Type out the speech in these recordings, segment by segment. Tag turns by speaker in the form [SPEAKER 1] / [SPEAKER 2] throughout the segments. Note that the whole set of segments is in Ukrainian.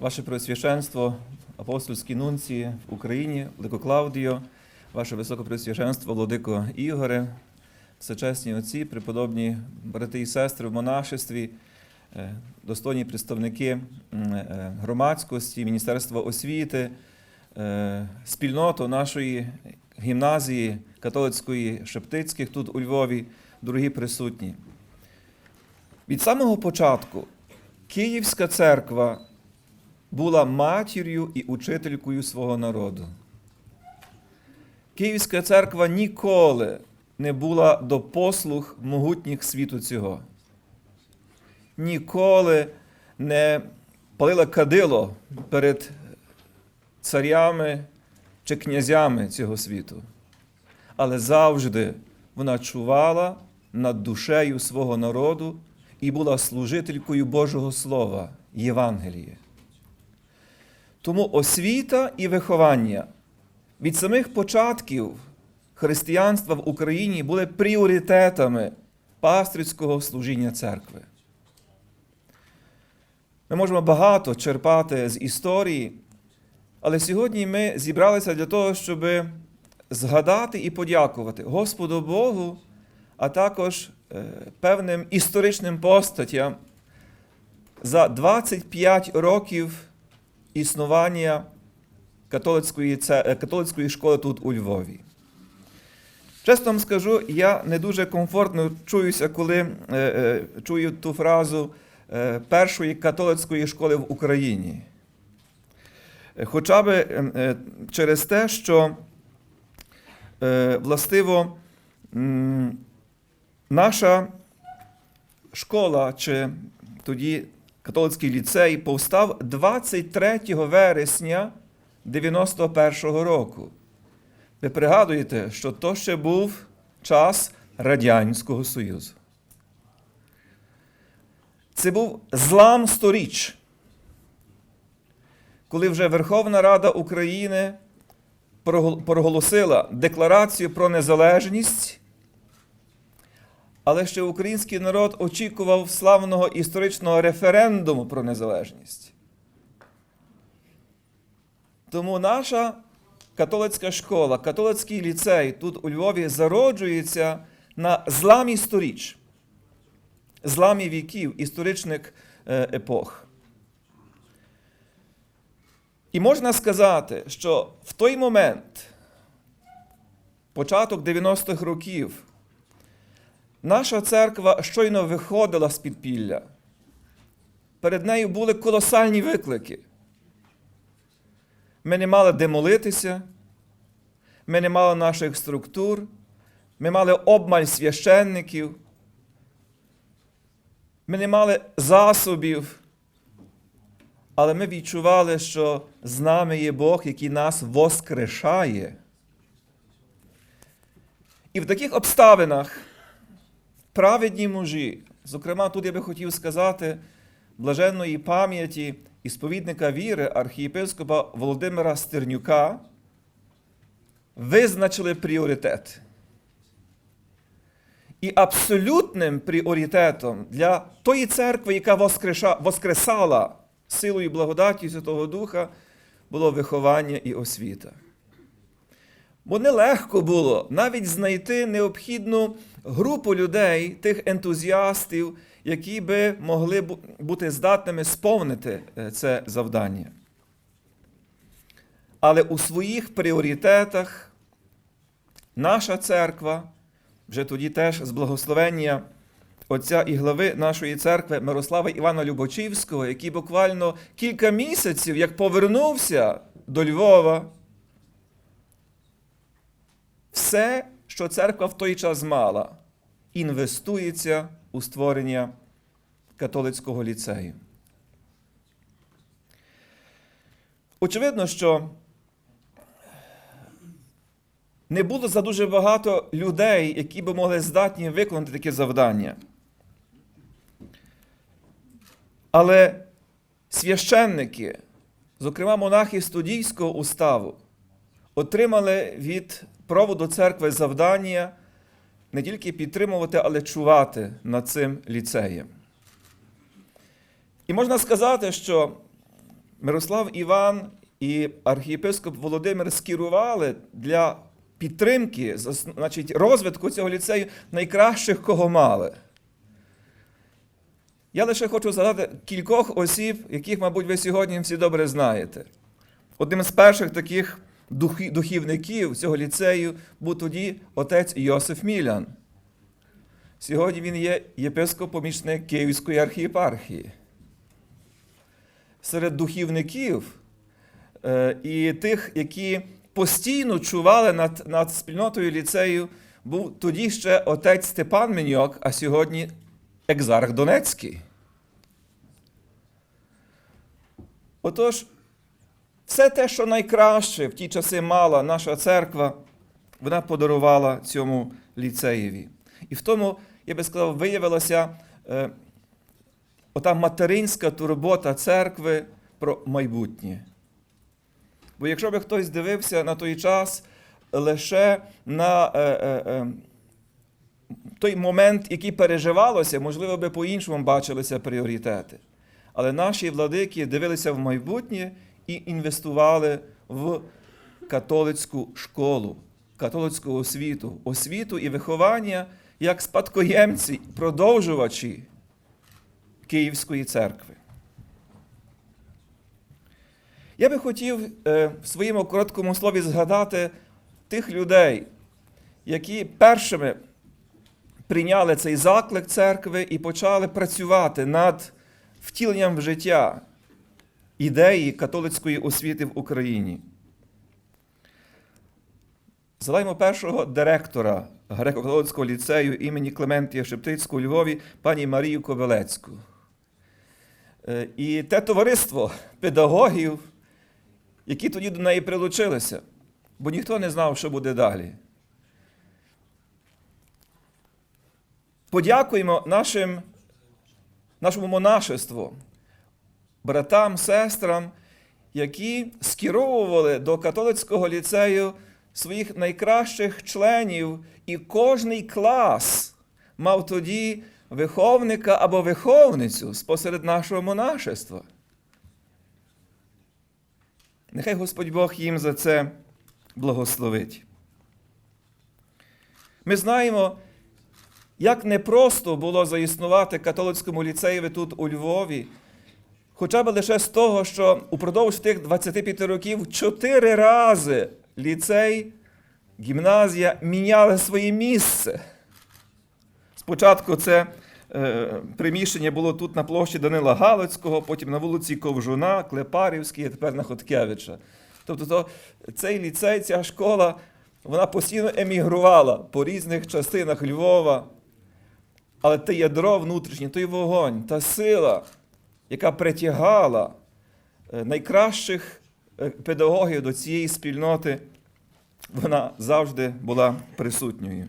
[SPEAKER 1] Ваше Преосвященство, апостольські нунції в Україні, Владико Клавдіо, Ваше Високопреосвященство, Владико Ігоре, всечесні отці, преподобні брати і сестри в монашестві, е, достойні представники е, громадськості, Міністерства освіти, е, спільноту нашої гімназії католицької Шептицьких тут у Львові, дорогі присутні. Від самого початку Київська церква була матір'ю і учителькою свого народу. Київська церква ніколи не була до послуг могутніх світу цього. Ніколи не палила кадило перед царями чи князями цього світу. Але завжди вона чувала над душею свого народу і була служителькою Божого Слова, Євангелія. Тому освіта і виховання від самих початків християнства в Україні були пріоритетами пастрицького служіння церкви. Ми можемо багато черпати з історії, але сьогодні ми зібралися для того, щоб згадати і подякувати Господу Богу, а також е, певним історичним постатям за 25 років існування католицької, е, католицької школи тут у Львові. Чесно вам скажу, я не дуже комфортно чуюся, коли е, чую ту фразу першої католицької школи в Україні. Хоча е, через те, що властиво наша школа чи тоді католицький ліцей повстав 23 вересня 91-го року. Ви пригадуєте, що то ще був час Радянського Союзу. Це був злам сторіч, коли вже Верховна Рада України проголосила декларацію про незалежність, але ще український народ очікував славного історичного референдуму про незалежність. Тому наша католицька школа, католицький ліцей тут у Львові зароджується на зламі сторіч, зламі віків, історичних е, епох. І можна сказати, що в той момент, початок 90-х років, наша церква щойно виходила з підпілля. Перед нею були колосальні виклики. Ми не мали де молитися, ми не мали наших структур, ми мали обмаль священників, ми не мали засобів, але ми відчували, що з нами є Бог, який нас воскрешає. І в таких обставинах праведні мужі, зокрема, тут я би хотів сказати, блаженної пам'яті і сповідника віри архієпископа Володимира Стернюка, визначили пріоритет. І абсолютним пріоритетом для тої церкви, яка воскресала силою і благодаттю Святого Духа, було виховання і освіта. Бо нелегко було навіть знайти необхідну групу людей, тих ентузіастів, які би могли бути здатними сповнити е, це завдання. Але у своїх пріоритетах наша церква, вже тоді теж з благословення отця і глави нашої церкви Мирослава Івана Любочівського, який буквально кілька місяців, як повернувся до Львова, все, що церква в той час мала, інвестується у створення католицького ліцею. Очевидно, що не було за дуже багато людей, які би могли здатні виконати таке завдання. Але священники, зокрема монахи студійського уставу, отримали від проводу церкви завдання не тільки підтримувати, але чувати над цим ліцеєм. І можна сказати, що Мирослав Іван і архієпископ Володимир скерували для підтримки, значить, розвитку цього ліцею найкращих, кого мали. Я лише хочу згадати кількох осіб, яких, мабуть, ви сьогодні всі добре знаєте. Одним з перших таких духівників цього ліцею був тоді отець Йосиф Мілян. Сьогодні він є єпископ-помічник Київської архієпархії. Серед духівників е, і тих, які постійно чували над, над спільнотою ліцею, був тоді ще отець Степан Меньок, а сьогодні екзарх Донецький. Отож, все те, що найкраще в ті часи мала наша церква, вона подарувала цьому ліцеєві. І в тому, я би сказав, виявилася е, ота материнська турбота церкви про майбутнє. Бо якщо би хтось дивився на той час лише на е, е, е, той момент, який переживалося, можливо, би по-іншому бачилися пріоритети. Але наші владики дивилися в майбутнє і інвестували в католицьку школу, католицьку освіту, освіту і виховання як спадкоємці, продовжувачі Київської церкви. Я би хотів е, в своєму короткому слові згадати тих людей, які першими прийняли цей заклик церкви і почали працювати над втіленням в життя ідеї католицької освіти в Україні. Згадаємо першого директора греко-католицького ліцею імені Клементія Шептицького у Львові, пані Марію Ковелецьку. Е, І те товариство педагогів, які тоді до неї прилучилися, бо ніхто не знав, що буде далі. Подякуємо нашим, нашому монашеству, братам, сестрам, які скеровували до католицького ліцею своїх найкращих членів, і кожний клас мав тоді виховника або виховницю спосеред нашого монашества. Нехай Господь Бог їм за це благословить. Ми знаємо, як непросто було заіснувати католицькому ліцеєві тут у Львові, хоча б лише з того, що упродовж тих 25 років чотири рази ліцей, гімназія міняли своє місце. Спочатку це е, приміщення було тут на площі Данила Галицького, потім на вулиці Ковжуна, Клепарівській, а тепер на Хоткевича. Тобто то, цей ліцей, ця школа, вона постійно емігрувала по різних частинах Львова. Але те ядро внутрішнє, той вогонь, та сила, яка притягала е, найкращих е, педагогів до цієї спільноти, вона завжди була присутньою.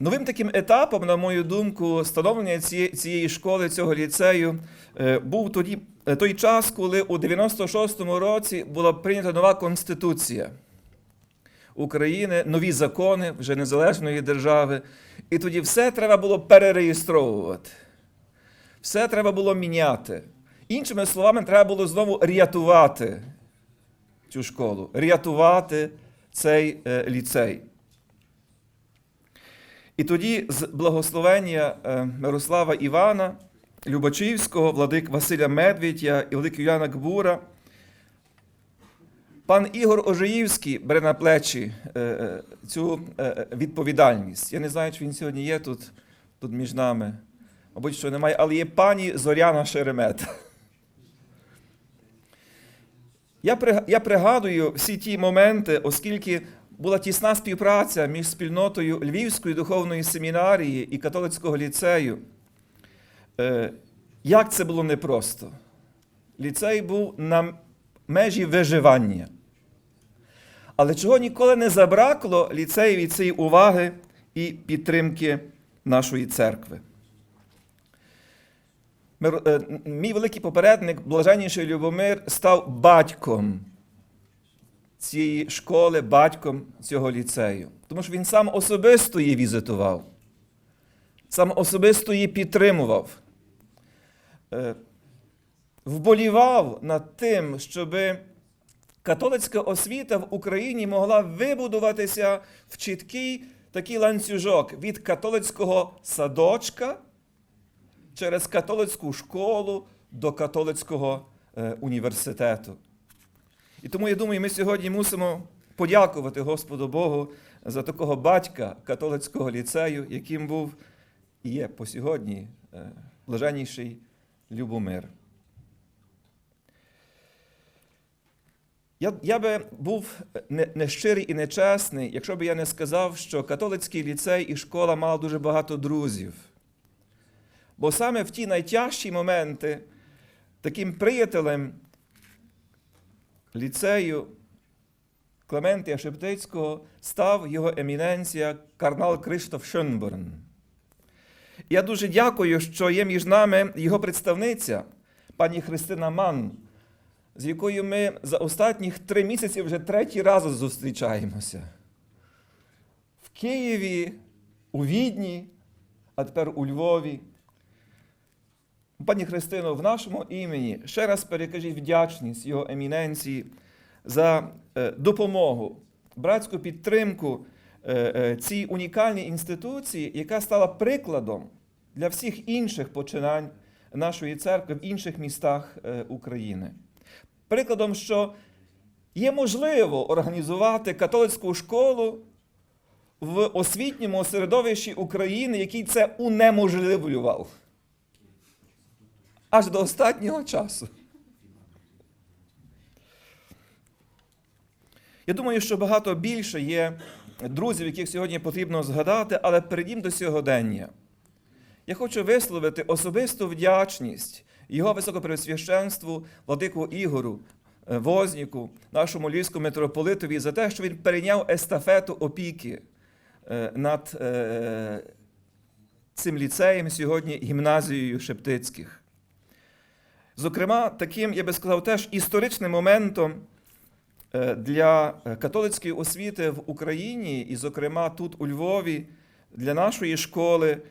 [SPEAKER 1] Новим таким етапом, на мою думку, становлення цієї, школи, цього ліцею, е, був тоді, той час, коли у 96-му році була прийнята нова конституція України, нові закони вже незалежної держави. І тоді все треба було перереєстровувати. Все треба було міняти. Іншими словами, треба було знову рятувати цю школу, рятувати цей е, ліцей. І тоді з благословення е, Мирослава Івана, Любачівського, владик Василя Медведя і владик Юліана Гбура, пан Ігор Ожиївський бере на плечі е, цю відповідальність. Я не знаю, чи він сьогодні є тут, тут між нами. Мабуть, що немає, але є пані Зоряна Шеремета. Я, я пригадую всі ті моменти, оскільки була тісна співпраця між спільнотою Львівської духовної семінарії і католицького ліцею. Е, Як це було непросто? Ліцей був на межі виживання. Але чого ніколи не забракло ліцеєві цієї уваги і підтримки нашої церкви. Е, Мій великий попередник, блаженніший Любомир, став батьком цієї школи, батьком цього ліцею. Тому що він сам особисто її візитував, сам особисто її підтримував, е, вболівав над тим, щоб католицька освіта в Україні могла вибудуватися в чіткий такий ланцюжок від католицького садочка через католицьку школу до католицького е, університету. І тому я думаю, ми сьогодні мусимо подякувати Господу Богу за такого батька католицького ліцею, яким був і є по сьогодні е, блаженніший Любомир. Я, я би був не- нещирий і нечесний, якщо б я не сказав, що католицький ліцей і школа мала дуже багато друзів. Бо саме в ті найтяжчі моменти таким приятелем ліцею Клементія Шептицького став його еміненція Карнал Криштоф Шönборн. Я дуже дякую, що є між нами його представниця, пані Христина Ман, з якою ми за останніх три місяці вже третій раз зустрічаємося. В Києві, у Відні, а тепер у Львові. Пані Христино, в нашому імені ще раз перекажіть вдячність його еміненції за е, допомогу, братську підтримку е, е, цій унікальній інституції, яка стала прикладом для всіх інших починань нашої церкви в інших містах України. Прикладом, що є можливо організувати католицьку школу в освітньому середовищі України, який це унеможливлював аж до останнього часу. Я думаю, що багато більше є друзів, яких сьогодні потрібно згадати, але перейдім до сьогодення. Я хочу висловити особисту вдячність його високопресвященству, владику Ігору, е, Возніку, нашому львівському митрополитові, за те, що він перейняв естафету опіки е, над е, цим ліцеєм сьогодні гімназією Шептицьких. Зокрема, таким, я би сказав, теж історичним моментом е, для е, католицької освіти в Україні, і, зокрема, тут у Львові, для нашої школи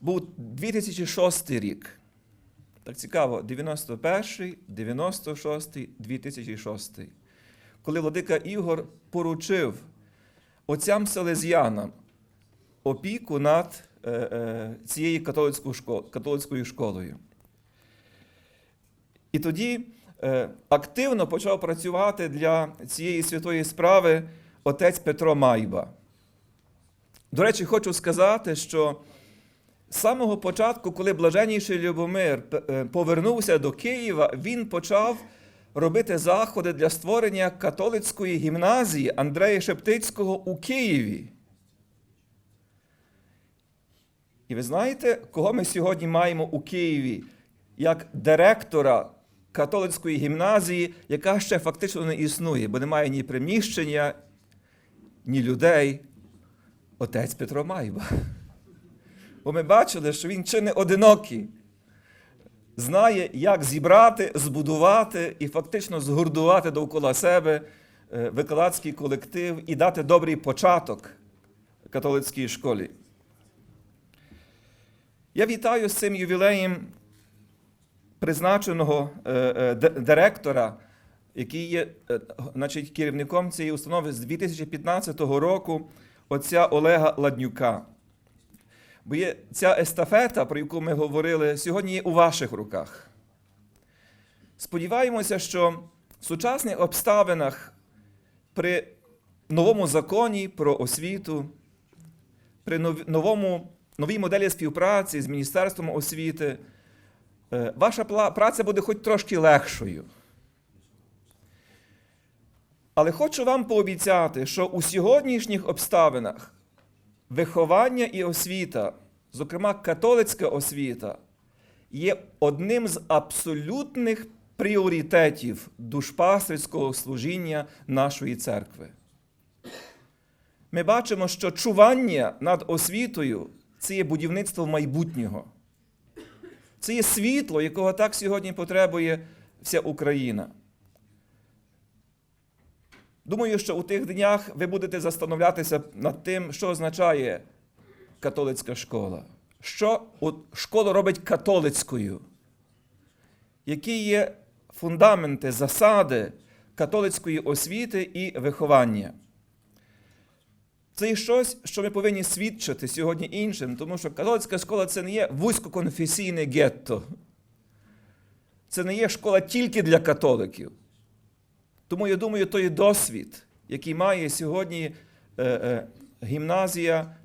[SPEAKER 1] був 2006 рік. Так цікаво, 91, 96, 2006. Коли владика Ігор поручив отцям селезіянам опіку над е, цією католицькою школою. І тоді е, активно почав працювати для цієї святої справи отець Петро Майба. До речі, хочу сказати, що з самого початку, коли блаженніший Любомир е, повернувся до Києва, він почав робити заходи для створення католицької гімназії Андрея Шептицького у Києві. І ви знаєте, кого ми сьогодні маємо у Києві як директора католицької гімназії, яка ще фактично не існує, бо немає ні приміщення, ні людей. Отець Петро Майба. Бо ми бачили, що він чи не одинокий, знає, як зібрати, збудувати і фактично згурдувати довкола себе е, викладацький колектив і дати добрий початок католицькій школі. Я вітаю з цим ювілеєм призначеного е, е, директора, який є е, значить, керівником цієї установи з 2015 року, отця Олега Ладнюка. Бо є ця естафета, про яку ми говорили, сьогодні є у ваших руках. Сподіваємося, що в сучасних обставинах при новому законі про освіту, при новому, новій моделі співпраці з Міністерством освіти, ваша праця буде хоч трошки легшою. Але хочу вам пообіцяти, що у сьогоднішніх обставинах виховання і освіта, зокрема католицька освіта, є одним з абсолютних пріоритетів душпастерського служіння нашої церкви. Ми бачимо, що чування над освітою це є будівництво майбутнього. Це є світло, якого так сьогодні потребує вся Україна. Думаю, що у тих днях ви будете застановлятися над тим, що означає католицька школа. Що школа робить католицькою? Які є фундаменти, засади католицької освіти і виховання? Це є щось, що ми повинні свідчити сьогодні іншим, тому що католицька школа це не є вузькоконфесійне гетто. Це не є школа тільки для католиків. Тому я думаю, той досвід, який має сьогодні е, е, гімназія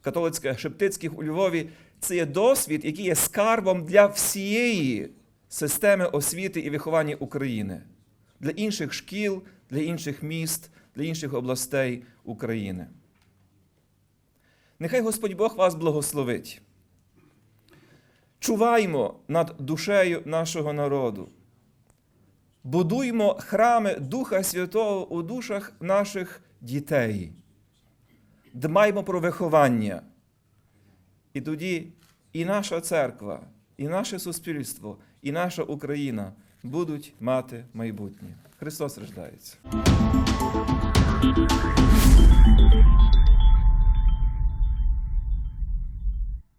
[SPEAKER 1] католицька Шептицьких у Львові, це є досвід, який є скарбом для всієї системи освіти і виховання України, для інших шкіл, для інших міст, для інших областей України. Нехай Господь Бог вас благословить. Чуваймо над душею нашого народу. Будуймо храми Духа Святого у душах наших дітей. Дбаймо про виховання. І тоді і наша церква, і наше суспільство, і наша Україна будуть мати майбутнє. Христос рождається.